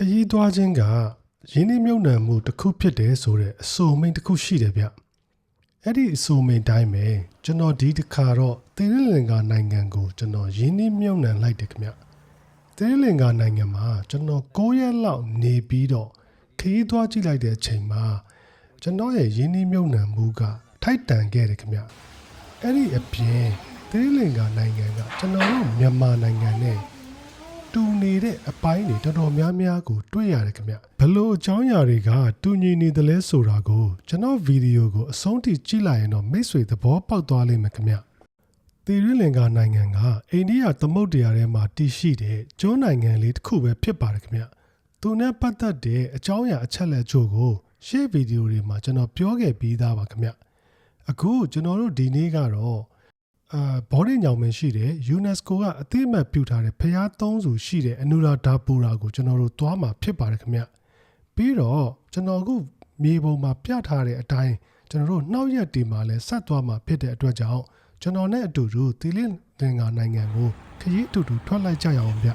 ခရီးသွားခြင်းကရင်းနှီးမြုပ်နှံမှုတစ်ခုဖြစ်တယ်ဆိုတဲ့အဆိုအမိန်တစ်ခုရှိတယ်ဗျအဲ့ဒီအဆိုအမိန်တိုင်းပဲကျွန်တော်ဒီတစ်ခါတော့သီရိလင်္ကာနိုင်ငံကိုကျွန်တော်ရင်းနှီးမြုပ်နှံလိုက်တယ်ခင်ဗျသီရိလင်္ကာနိုင်ငံမှာကျွန်တော်9ရက်လောက်နေပြီးတော့ခရီးသွားကြည့်လိုက်တဲ့အချိန်မှာကျွန်တော်ရဲ့ရင်းနှီးမြုပ်နှံမှုကထိုက်တန်ခဲ့တယ်ခင်ဗျအဲ့ဒီအပြင်သီရိလင်္ကာနိုင်ငံကကျွန်တော်တို့မြန်မာနိုင်ငံနဲ့ တူနေတဲ့အပိုင်းတွေတော်တော်များများကို တွေ့ရတယ်ခင်ဗျဘလို့အကြောင်းအရာတွေကတူညီနေတယ်လဲဆိုတာကိုကျွန်တော်ဗီဒီယိုကိုအဆုံးထိကြည့်လိုက်ရင်တော့မိတ်ဆွေသဘောပေါက်သွားလိမ့်မယ်ခင်ဗျသီရိလင်္ကာနိုင်ငံကအိန္ဒိယသမုဒ္ဒရာထဲမှာတည်ရှိတဲ့ကျွန်းနိုင်ငံလေးတစ်ခုပဲဖြစ်ပါတယ်ခင်ဗျသူနဲ့ပတ်သက်တဲ့အကြောင်းအရာအချက်လက်ချို့ကိုရှေ့ဗီဒီယိုတွေမှာကျွန်တော်ပြောခဲ့ပြီးသားပါခင်ဗျအခုကျွန်တော်တို့ဒီနေ့ကတော့ အာဘောဓိညောင်မင်းရှိတယ် UNESCO ကအသိအမှတ်ပြုထားတဲ့ဖျားသုံးစုရှိတဲ့အနူရာဓာပူရာကိုကျွန်တော်တို့သွားမှာဖြစ်ပါတယ်ခင်ဗျပြီးတော့ကျွန်တော်အခုမြေပုံမှာပြထားတဲ့အတိုင်းကျွန်တော်တို့နှောက်ရက်တီမှာလည်းဆက်သွားမှာဖြစ်တဲ့အတွက်ကြောင့်ကျွန်တော်နဲ့အတူတူသီလင်းသင်္ကာနိုင်ငံကိုခရီးအတူတူထွက်လိုက်ကြရအောင်ဗျ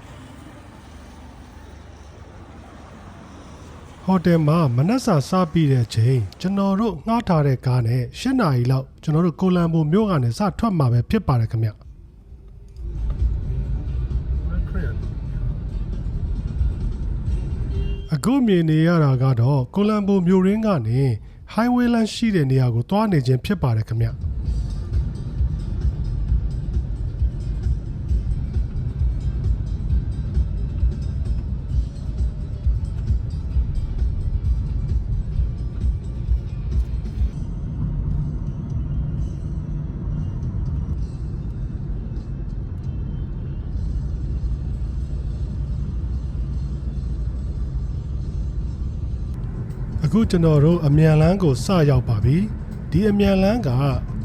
ဟိုတယ်မှာမနက်စာစားပြီးတဲ့ချိန်ကျွန်တော်တို့ငှားထားတဲ့ကားနဲ့၈နာရီလောက်ကျွန်တော်တို့ကိုလံဘိုမြို့ကနေစထွက်မှာပဲဖြစ်ပါတယ်ခင်ဗျအခုမြင်နေရတာကတော့ကိုလံဘိုမြို့ရင်းကနေ highway လမ်းရှိတဲ့နေရာကိုသွားနေခြင်းဖြစ်ပါတယ်ခင်ဗျ အခုကျွန်တော်တို့အမြန်လန်းကိုစရောက်ပါပြီဒီအမြန်လန်းက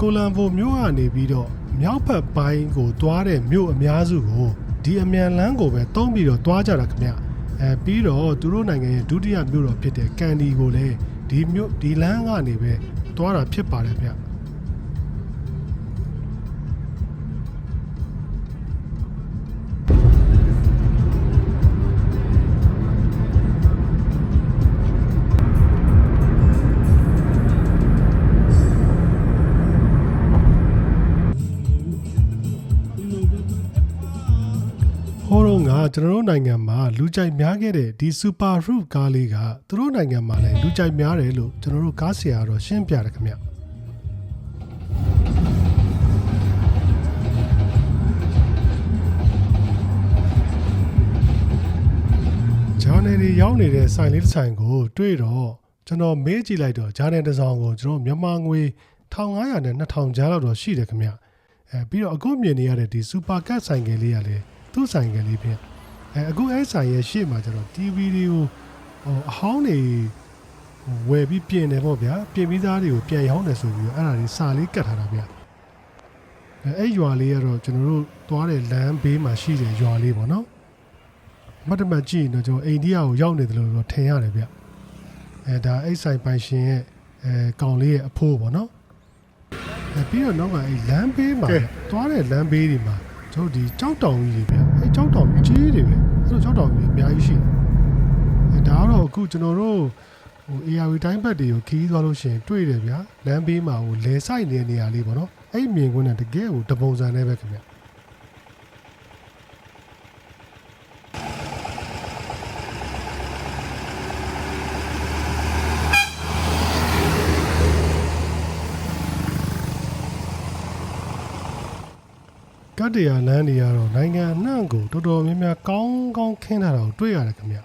ကိုလံဘိုမြို့ကနေပြီးတော့မြောက်ဘက်ပိုင်းကိုသွားတဲ့မြို့အများစုကိုဒီအမြန်လန်းကိုပဲတုံးပြီးတော့သွားကြတာခင်ဗျအဲပြီးတော့သူတို့နိုင်ငံရဲ့ဒုတိယမြို့တော်ဖြစ်တဲ့ကန်ဒီကိုလည်းဒီမြို့ဒီလန်းကနေပဲသွားတာဖြစ်ပါတယ်ဗျ ကျွန်တော်တို့နိုင်ငံမှာလူကြိုက်များခဲ့တဲ့ဒီ Super Roof ကားလေးကသူတို့နိုင်ငံမှာလည်းလူကြိုက်များတယ်လို့ကျွန်တော်တို့ကားဆရာတော့ရှင်းပြတယ်ခင်ဗျဂျာနယ်တွေရောက်နေတဲ့ဆိုင်လေးတစ်ဆိုင်ကို တွေ့တော့ကျွန်တော်မေးကြည့်လိုက်တော့ဂျာနယ်တစ်စောင်ကိုကျွန်တော်မြန်မာငွေ1500နဲ့2000ကျားလောက်တော့ရှိတယ်ခင်ဗျအဲပြီးတော့အခုမြင်နေရတဲ့ဒီ Super Cat ဆိုင်ကယ်လေးကလည်းသူ့ဆိုင်ကလေးဖြစ် အဲအခုအဲဆိုင်ရဲ့ရှေ့မှာကျတော့ TV တွေကိုဟိုအဟောင်းတွေဟိုဝယ်ပြီးပြင်တယ်ပေါ့ဗျာပြင်ပြီးသားတွေကိုပြန်ရောင်းတယ်ဆိုပြီးတော့အဲ့ဒါတွေစာလေးကတ်ထားတာဗျအဲအဲ့ရွာလေးကတော့ကျွန်တော်တို့သွားတဲ့လမ်းဘေးမှာရှိတဲ့ရွာလေးပေါ့နော်မတ်တမတ်ကြည့်ရင်တော့ကျွန်တော်အိန္ဒိယကိုရောက်နေတယ်လို့တော့ထင်ရတယ်ဗျအဲဒါအဲ့ဆိုင်ပိုင်ရှင်ရဲ့အဲကောင်လေးရဲ့အဖိုးပေါ့နော်အဲပြီးတော့နောက်ကအဲ့လမ်းဘေးမှာသွားတဲ့လမ်းဘေးတွေမှာကျွန်တော်ဒီကြောက်တောင်ကြီးတွေဗျအဲကြောက်တောင်ကြီးတွေပဲ အဲလိုကြောက်တောင်ကြီးအများကြီးရှိတယ်အဲဒါကတော့အခုကျွန်တော်တို့ဟို ARV တိုင်းဘက်တွေကိုခီးသွားလို့ရှိရင်တွေ့တယ်ဗျာလမ်းဘေးမှာဟိုလဲဆိုင်နေတဲ့နေရာလေးပေါ့နော်အဲ့မြင်ကွင်းနဲ့တကယ်ဟိုတပုံစံနဲ့ပဲခင်ဗျ တ္တရာလမ်းတွေကတော့နိုင်ငံအနှံ့ကိုတော်တော်များများကောင်းကောင်းခင်းထားတာကိုတွေ့ရတယ်ခင်ဗျ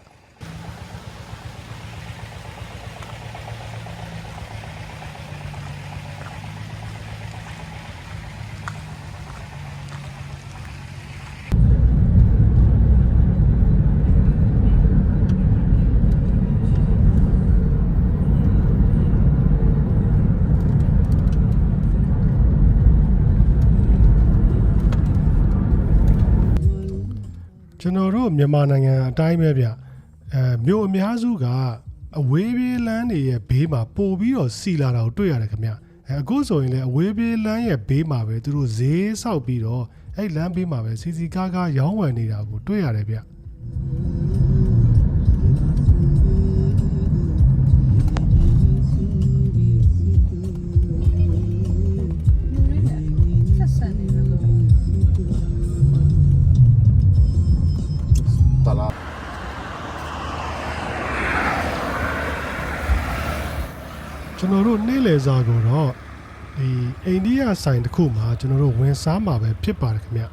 တို့မြန်မာနိုင်ငံအတိုင်းပဲဗျအဲမြို့အများစုကအဝေးပြေးလမ်းတွေရဲ့ဘေးမှာပို့ပြီးတော့စီလာတာကိုတွေ့ရတယ်ခင်ဗျအဲအခုဆိုရင်လည်းအဝေးပြေးလမ်းရဲ့ဘေးမှာပဲသူတို့ဈေးဆောက်ပြီးတော့အဲ့လမ်းဘေးမှာပဲစီစီကားကားရောင်းဝယ်နေတာကိုတွေ့ရတယ်ဗျ ကျွန်တော်တို့နေ့လယ်စာကိုတော့ဒီအိန္ဒိယဆိုင်တစ်ခုမှာကျွန်တော်တို့ဝင်စားမှာပဲဖြစ်ပါတယ်ခင်ဗျ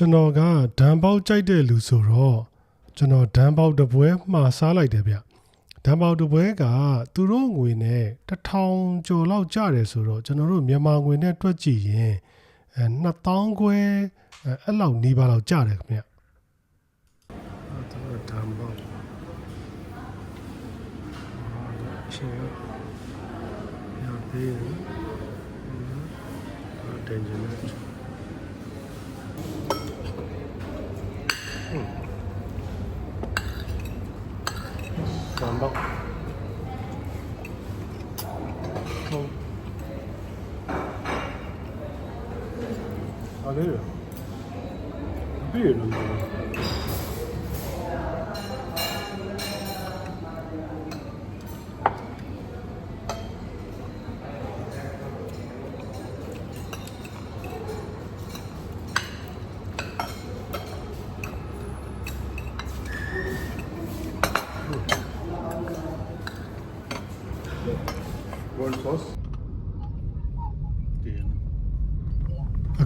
ကျွန်တော်ကဒံပေါက်ကြိုက်တဲ့လူဆိုတော့ကျွန်တော်ဒံပေါက်တစ်ပွဲမှားစားလိုက်တယ်ဗျဒံပေါက်တစ်ပွဲကသူတို့ငွေနဲ့တစ်ထောင်ကျော်လောက်ကျတယ်ဆိုတော့ကျွန်တော်တို့မြန်မာငွေနဲ့တွက်ကြည့်ရင်အဲ2000ခွဲအဲအဲ့လောက်နီးပါးလောက်ကျတယ်ခင်ဗျအဲ့ဒါဒံပေါက်ချင်းရပေးတယ်တင်ကြ 안 봐. 어. 아, 그래. 왜 이런데?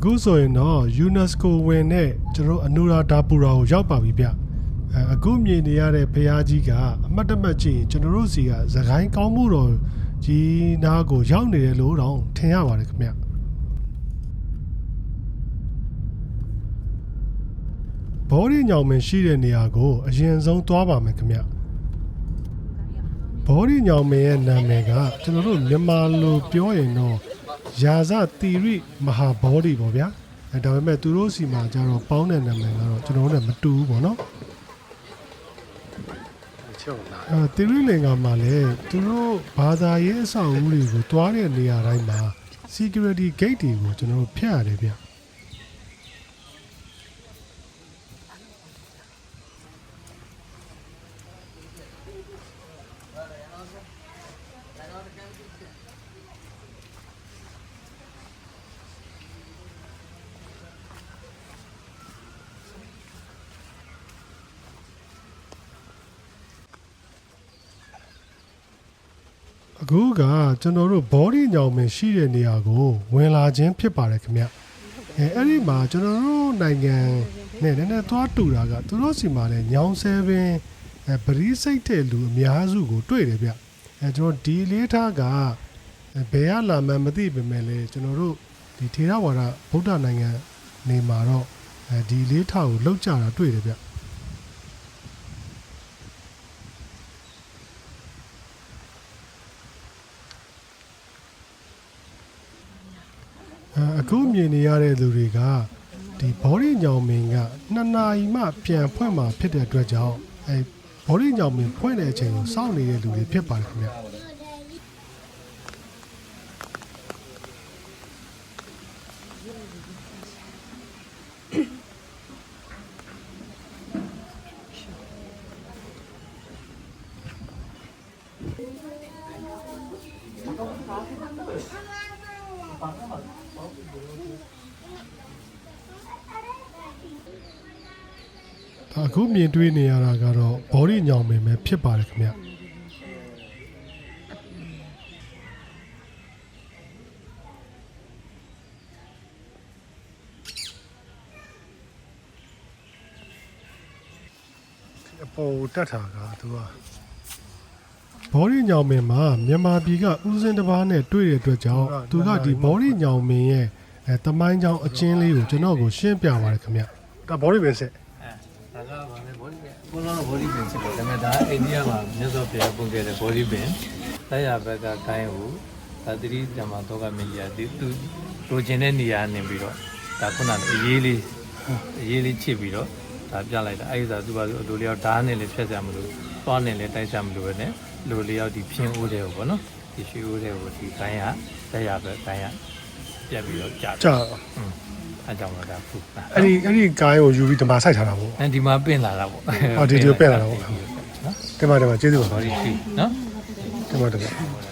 အခုဆိုရင်တော့ UNESCO ဝင်တဲ့ကျွန်တော်အနူရာဒါပူရာကိုရောက်ပါပြီဗျအဲအခုမြင်နေရတဲ့ဖရားကြီးကအမတ်တမတ်ကြည့်ရင်ကျွန်တော်တို့စီကသခိုင်းကောင်းမှုတော်ကြီးနားကိုရောက်နေတယ်လို့တော့ထင်ရပါတယ်ခင်ဗျဘောရီညောင်မင်းရှိတဲ့နေရာကိုအရင်ဆုံးသွားပါမယ်ခင်ဗျဘောရီညောင်မင်းရဲ့နာမည်ကကျွန်တော်တို့မြန်မာလိုပြောရင်တော့ ယာဇတီရိမဟာဘောဓိပေါ့ဗျာအဲဒါပေမဲ့သူတို့စီမှာကျတော့ပေါင်းတဲ့နာမည်ကတော့ကျွန်တော်တို့နဲ့မတူဘူးပေါ့နော်ချုပ်လာအဲတီရိလင်္ကာမှာလည်းသူတို့ဘာသာရေးအဆောက်အဦတွေကိုတွားတဲ့နေရာတိုင်းမှာ security gate တွေကိုကျွန်တော်တို့ဖျက်ရတယ်ဗျ အခုကကျွန်တော်တို့ဘောဒီညောင်မင်းရှိတဲ့နေရာကိုဝင်လာခြင်းဖြစ်ပါတယ်ခင်ဗျအဲအဲ့ဒီမှာကျွန်တော်တို့နိုင်ငံနဲ့နည်းနည်းသွားတူတာကသူတို့စီမှာလည်းညောင်ဆဲပင်အဲပရိစိတ်တဲ့လူအများစုကိုတွေ့တယ်ဗျအဲကျွန်တော်ဒီလေးထားကအဲဘယ်ရလာမှန်းမသိပေမဲ့လည်းကျွန်တော်တို့ဒီထေရဝါဒဗုဒ္ဓနိုင်ငံနေမှာတော့အဲဒီလေးထားကိုလောက်ကြတာတွေ့တယ်ဗျ အဲအခုမြင်နေရတဲ့လူတွေကဒီဘောရီညောင်မင်းကနှစ်နာရီမှပြန်ဖွင့်มาဖြစ်တဲ့အတွက်ကြောင့်အဲဘောရီညောင်မင်းဖွင့်တဲ့အချိန်ကိုစောင့်နေတဲ့လူတွေဖြစ်ပါတယ်ခင်ဗျ ဒါအခုမြင်တွေ့နေရတာကတော့ဘောရီညောင်မင်းပဲဖြစ်ပါတယ်ခင်ဗျအပေါ်တက်တာကသူက ဘောရီညောင်မင်းမှာမြန်မာပြည်ကဦးစင်းတစ်ပါးနဲ့တွေ့တဲ့အတွက်ကြောင့်သူကဒီဘောရီညောင်မင်းရဲ့အဲတမိုင်းကြောင်အချင်းလေးကိုကျွန်တော်ကိုရှင်းပြပါတယ်ခင်ဗျဒါဘောရီပင်စစ်ဒါကဗာလဲဘောလေးဘုန်းတော် body pin ဖြစ်တယ်ဒါပေမဲ့ဒါအိန္ဒိယမှာမြတ်စွာဘုရားပုံခဲ့တဲ့ body pin လက်ရဘက်ကကိုင်းကိုဒါတိဓမ္မတော့ကမကြီးရဒီသူလိုချင်တဲ့နေရာနေပြီးတော့ဒါခုနကအရေးလေးအရေးလေးချစ်ပြီးတော့ဒါပြလိုက်တာအဲ့ဒီဆိုသူကလူလျောက်ဓာတ်နဲ့လည်းဖြတ်ကြမလို့သွားနဲ့လည်းတိုက်ကြမလို့ပဲနဲ့ လူလျောက်ဒီဖြင်းဦးတဲ့ကိုပေါ့နော်ဒီရွှေဦးတဲ့ကိုဒီကိုင်းရလက်ရဘက်ကိုင်းရပြက်ပြီးတော့ကြာကြာอืมအဲကြောင့်တော့ဒါဖူတာအဲ့ဒီအဲ့ဒီကိုင်းကိုယူပြီးဒီမှာစိုက်ထားတာပေါ့အဲဒီမှာပင့်လာတာပေါ့အော်ဒီဒီကိုပင့်လာတာပေါ့နော်တင်ပါတင်ပါကျေးဇူးပါဘော်ဒီရှိနော်တင်ပါတ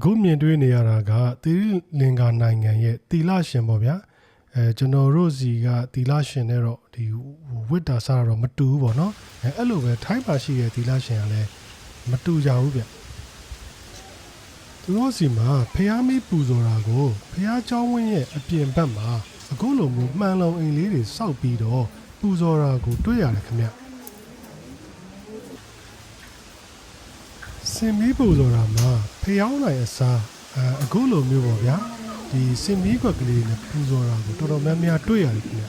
အခုမြင်တွေ့နေရတာကသီရိလင်္ကာနိုင်ငံရဲ့တီလရှင်ပေါ့ဗျာအဲကျွန်တော်တို့စီကတီလရှင်နဲ့တော့ဒီဝိတ္တာစားတော့မတူဘူးပေါ့နော်အဲအဲ့လိုပဲထိုင်းပါရှိတဲ့တီလရှင်ကလည်းမတူကြဘူးဗျသူတို့စီမှာဖျားမီးပူဇော်တာကိုဖျားเจ้าဝင်းရဲ့အပြင်ဘက်မှာအခုလိုမျိုးမှန်လုံအိမ်လေးတွေစောက်ပြီးတော့ပူဇော်တာကိုတွေ့ရတယ်ခင်ဗျ စင်မီးပူဇော်တာမှာဖျောင်းနိုင်အစားအဲအခုလိုမျိုးပေါ့ဗျာဒီစင်မီးကွက်ကလေးနဲ့ပူဇော်တာကိုတော်တော်များများတွေ့ရတယ်ခင်ဗျ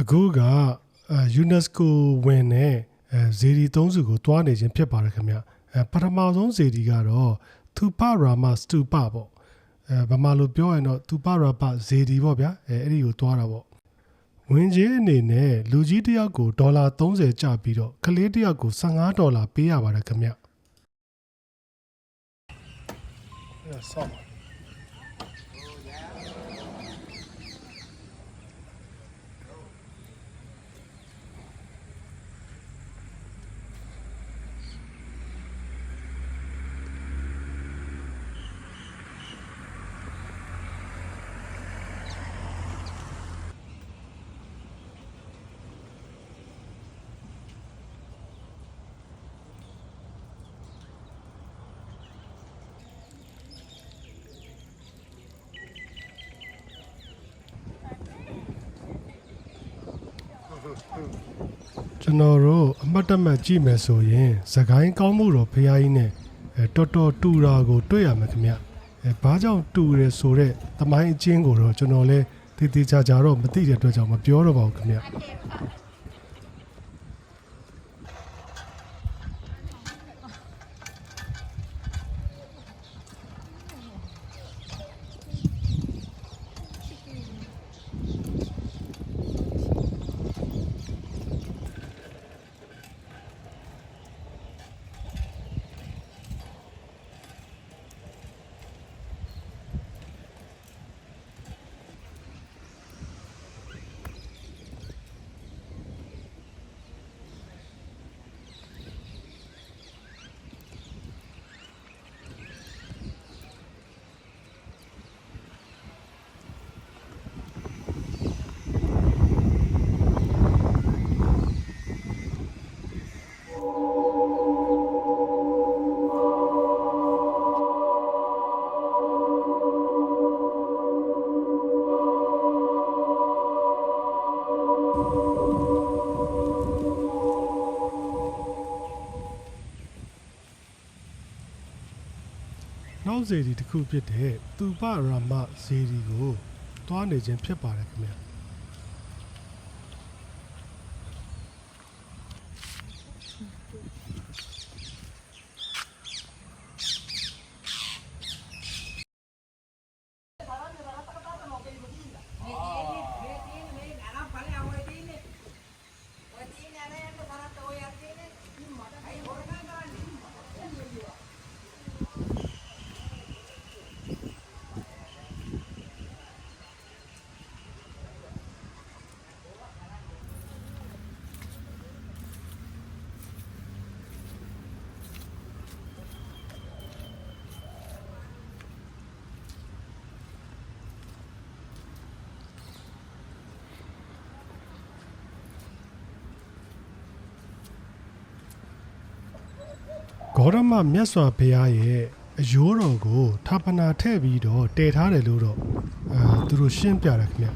အခုကအဲ UNESCO ဝင်တဲ့အဲဇေဒီသုံးစုကိုတွားနေခြင်းဖြစ်ပါတယ်ခင်ဗျအဲပထမဆုံးဇေဒီကတော့သူပရာမစတူပပေါ့အဲဗမာလိုပြောရင်တော့သူပရာပဇေဒီပေါ့ဗျာအဲအဲ့ဒီကိုတွားတာပေါ့ဝင်ကြီးအနေနဲ့လူကြီးတစ်ယောက်ကိုဒေါ်လာ30ကျပြီးတော့ကလေးတစ်ယောက်ကို15ဒေါ်လာပေးရပါတယ်ခင်ဗျအဲ့ဆော က်ပါကျွန်တော်တို့အမှတ်တမဲ့ကြည့်မယ်ဆိုရင်သခိုင်းကောင်းမှုတော်ဖရားကြီးနဲ့အဲတော်တော်တူတာကိုတွေ့ရမှာခင်ဗျအဲဘာကြောင့်တူရဲဆိုတော့တမိုင်းအချင်းကိုတော့ကျွန်တော်လည်းတည်တည်ချာချာတော့မသိတဲ့အတွက်ကြောင့်မပြောတော့ပါဘူးခင်ဗျ နောက်ဇေဒီတစ်ခုဖြစ်တဲ့သူပရာမဇေဒီကိုတွားနေခြင်းဖြစ်ပါတယ်ခင်ဗျာ ဂေါရမမြတ်စွာဘုရားရဲ့အယိုးတော်ကိုထာပနာထည့်ပြီးတော့တည်ထားတယ်လို့တော့အာသူတို့ရှင်းပြတယ်ခင်ဗျာ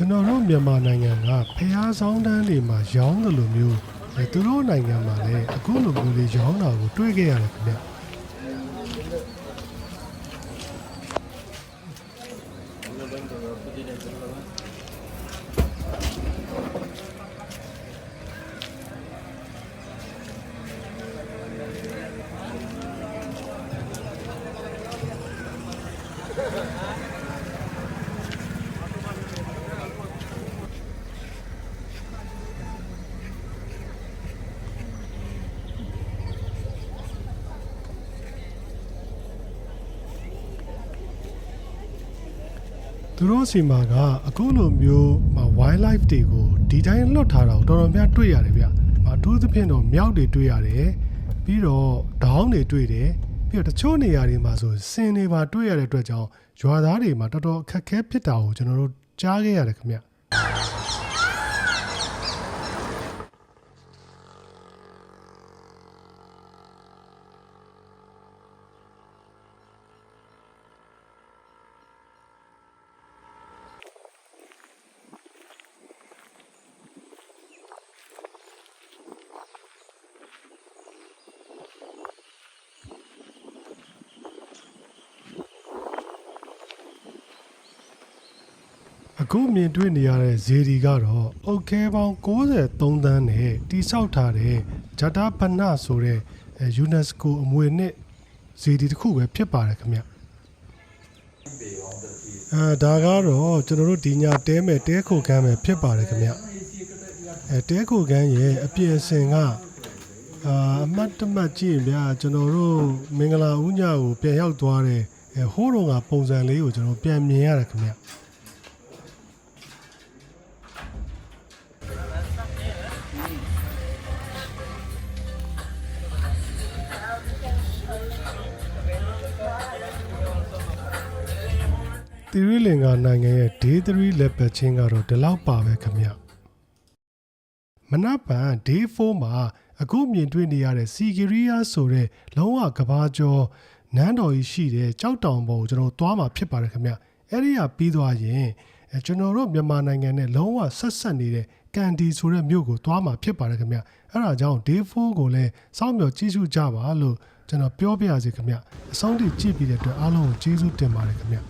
ကျွန်တော်တို့မြန်မာနိုင်ငံကဖျားဆောင်တန်းတွေမှာရောင်းတယ်လို့မျိုးအဲသူတို့နိုင်ငံမှာလည်းအခုလိုမျိုးလေးရောင်းတာကိုတွေ့ခဲ့ရတယ်ခင်ဗျာ သူတို့စီမှာကအခုလိုမျိုးမ wildlife တွေကိုဒီတိုင်းလွတ်ထားတာကိုတော်တော်များတွေ့ရတယ်ဗျ။အထူးသဖြင့်တော့မြောက်တွေတွေ့ရတယ်။ပြီးတော့ဒေါင်းတွေတွေ့တယ်။ပြီးတော့တချို့နေရာတွေမှာဆိုစင်တွေပါတွေ့ရတဲ့အတွက်ကြောင့်ရွာသားတွေမှာတော်တော်အခက်အခဲဖြစ်တာကိုကျွန်တော်တို့ကြားခဲ့ရတယ်ခင်ဗျ။ မြင်တွေ့နေရတဲ့ဇေဒီကတော့အုတ်ခဲပေါင်း63သန်းနဲ့တိဆောက်ထားတဲ့ဂျတာပနဆိုတဲ့အဲ UNESCO အမွေနှစ်ဇေဒီတစ်ခုပဲဖြစ်ပါတယ်ခင်ဗျအဲဒါကတော့ကျွန်တော်တို့ဒီညတဲမဲ့တဲခိုကမ်းမဲ့ဖြစ်ပါတယ်ခင်ဗျအဲတဲခိုကမ်းရဲ့အပြည့်အစင်ကအာအမတ်တမတ်ကြည့်ရင်ဗျာကျွန်တော်တို့မင်္ဂလာဦးညကိုပြန်ရောက်သွားတဲ့အဲဟိုးတော်ကပုံစံလေးကိုကျွန်တော်ပြန်မြင်ရတယ်ခင်ဗျ သီရိလင်္ကာနိုင်ငံရဲ့ Day 3 level ချင်းကတော့ဒီလောက်ပါပဲခင်ဗျမနက်ဖြန် Day 4မှာအခုမြင်တွေ့နေရတဲ့စီဂီရီယာဆိုတဲ့လုံးဝကဘာကျော်နန်းတော်ကြီးရှိတဲ့ကြောက်တောင်ပေါ်ကိုကျွန်တော်သွားမှာဖြစ်ပါတယ်ခင်ဗျအဲ့ဒီကပြီးသွားရင်အဲကျွန်တော်တို့မြန်မာနိုင်ငံနဲ့လုံးဝဆက်ဆက်နေတဲ့ကန်ဒီဆိုတဲ့မြို့ကိုသွားမှာဖြစ်ပါတယ်ခင်ဗျအဲ့ဒါကြောင့် Day 4ကိုလည်းစောင့်မျှော်ကြည့်ရှုကြပါလို့ကျွန်တော်ပြောပြရစီခင်ဗျအဆုံးထိကြည့်ပြီးတဲ့အတွက်အားလုံးကိုကျေးဇူးတင်ပါတယ်ခင်ဗျ